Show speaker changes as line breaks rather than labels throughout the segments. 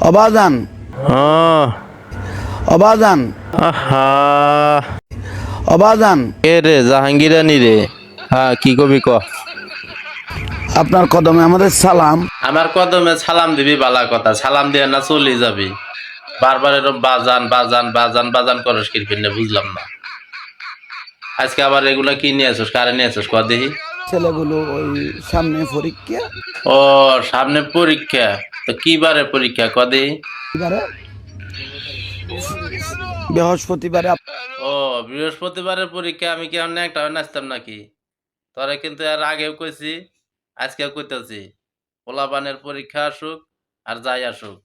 অবাজান।
আহ,
অবাজান। অবাজান।
কে রে জাহাঙ্গীরানি রে। হ্যাঁ কি কবি ক।
আপনার কদমে আমাদের সালাম।
আমার কদমে সালাম দিবি বালা কথা। সালাম দিয়ে না চলে যাবি। বারবার এরকম বাজান বাজান বাজান বাজান করস কিরপিন বুঝলাম না। আজকে আবার এগুলা কি নিয়ে আসিস কারে নিয়ে আসিস ক দেখি।
ছেলেগুলো ওই সামনে পরীক্ষা।
ও সামনে পরীক্ষা? তো কি বারে পরীক্ষা? ক দেখি
এবারে বৃহস্পতিবারে
ও বৃহস্পতিবারের পরীক্ষা আমি কি অন্য একটা নাচতাম নাকি? তোরা কিন্তু আর আগেও কইছি আজকে কইতেছি। পোলাপানের পরীক্ষা আসুক আর যাই আসুক।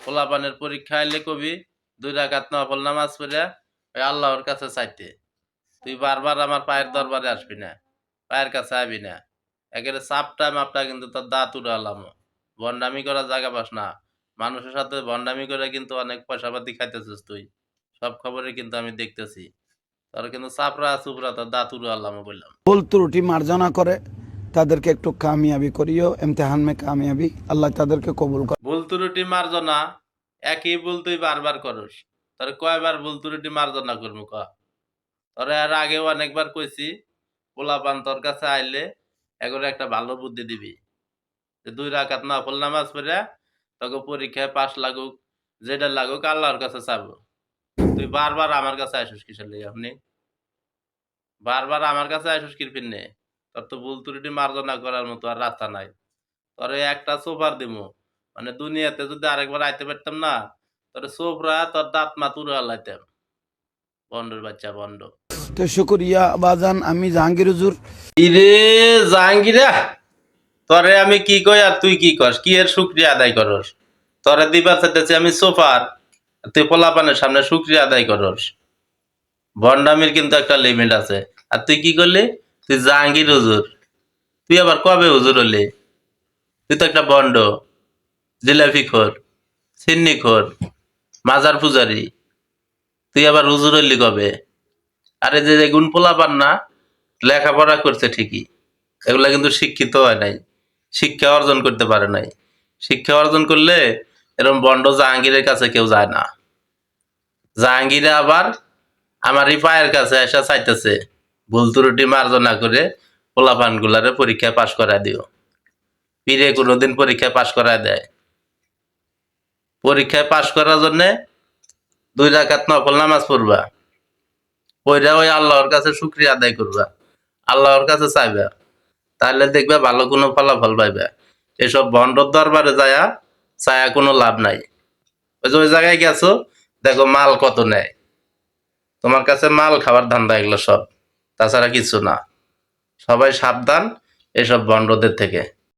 পোলাপানের পরীক্ষা আইলে কবি দুই নফল নামাজ পড়ে ওই আল্লাহর কাছে চাইতে। তুই বারবার আমার পায়ের দরবারে আসবি না। পায়ের কাছে আবি না। একেবারে চাপটা মাপটা কিন্তু তোর দাঁত উড়ালাম ভণ্ডামি করার জায়গা পাস না। মানুষের সাথে ভণ্ডামি করে কিন্তু অনেক পয়সা পাতি খাইতেছিস তুই। সব খবরে কিন্তু আমি দেখতেছি। তোর কিন্তু চাপড়া চুপড়া তোর দাঁত উড়ালাম বললাম।
ভুল ত্রুটি মার্জনা করে তাদেরকে একটু কামিয়াবি করিও ইমতেহান মে কামিয়াবি। আল্লাহ তাদেরকে কবুল করে।
ভুল ত্রুটি মার্জনা একই ভুল তুই বারবার করস। তোর কয়বার ভুল ত্রুটি মার্জনা করব ক? তোর আর আগেও অনেকবার কইছি পোলাপান তোর কাছে আইলে এগুলো একটা ভালো বুদ্ধি দিবি। দুই রাকাত নফল নামাজ পড়ে তোকে পরীক্ষায় পাশ লাগুক, যেটা লাগুক আল্লাহর কাছে চাবো। তুই বারবার আমার কাছে আসিস কিসের লেগে আপনি? বারবার আমার কাছে আসিস কিরফিন নে তোর তো ভুল ত্রুটি মার্জনা করার মতো আর রাস্তা নাই। তোর একটা সোফার দিমু। মানে দুনিয়াতে যদি আরেকবার আইতে পারতাম না, তোর সোফরা তোর দাঁত মাতুরে আলাইতাম বন্ডর বাচ্চা বন্ড
তো শুক্রিয়া, বাজান, আমি জাহাঙ্গীর হুজুর।
ইরে জাহাঙ্গীরা, তোরে আমি কি কই আর তুই কি করস কি এর শুক্রিয়া আদায় করস? তোরে দিবার চাইতেছি আমি সোফার, তুই পোলাপানের সামনে শুক্রিয়া আদায় করস। ভণ্ডামির কিন্তু একটা লিমিট আছে। আর তুই কি করলি? তুই জাহাঙ্গীর হুজুর। তুই আবার কবে হুজুর হলি? তুই তো একটা বন্ড জিলাপি খোর, সিন্নি খোর, মাজার পূজারি। তুই আবার হুজুর হলি কবে? আরে যে যে গুণ পোলাপান না, লেখাপড়া করছে ঠিকই। এগুলা কিন্তু শিক্ষিত হয় নাই। শিক্ষা অর্জন করতে পারে নাই। শিক্ষা অর্জন করলে এরকম বন্ড জাহাঙ্গীরের কাছে কেউ যায় না। জাহাঙ্গীরে আবার আমারই পায়ের কাছে এসে চাইতেছে, ভুল ত্রুটি মার্জনা করে পোলাপান গুলারে পরীক্ষায় পাশ করায় দিও। পীরে কোনোদিন পরীক্ষায় পাশ করায় দেয়। পরীক্ষায় পাশ করার জন্যে দুই রাখাত নকল নামাজ পড়বা। ওইটা ওই আল্লাহর কাছে শুক্রিয়া আদায় করবা। আল্লাহর কাছে চাইবা। তাহলে দেখবে ভালো কোনো ফলাফল পাইবে। এসব বন্ডর দরবারে যায়া, চায়া কোনো লাভ নাই। ওই যে ওই জায়গায় গেছো, দেখো মাল কত নেয়। তোমার কাছে মাল, খাবার ধান্দা এগুলো সব। তাছাড়া কিছু না। সবাই সাবধান এসব বন্ডদের থেকে।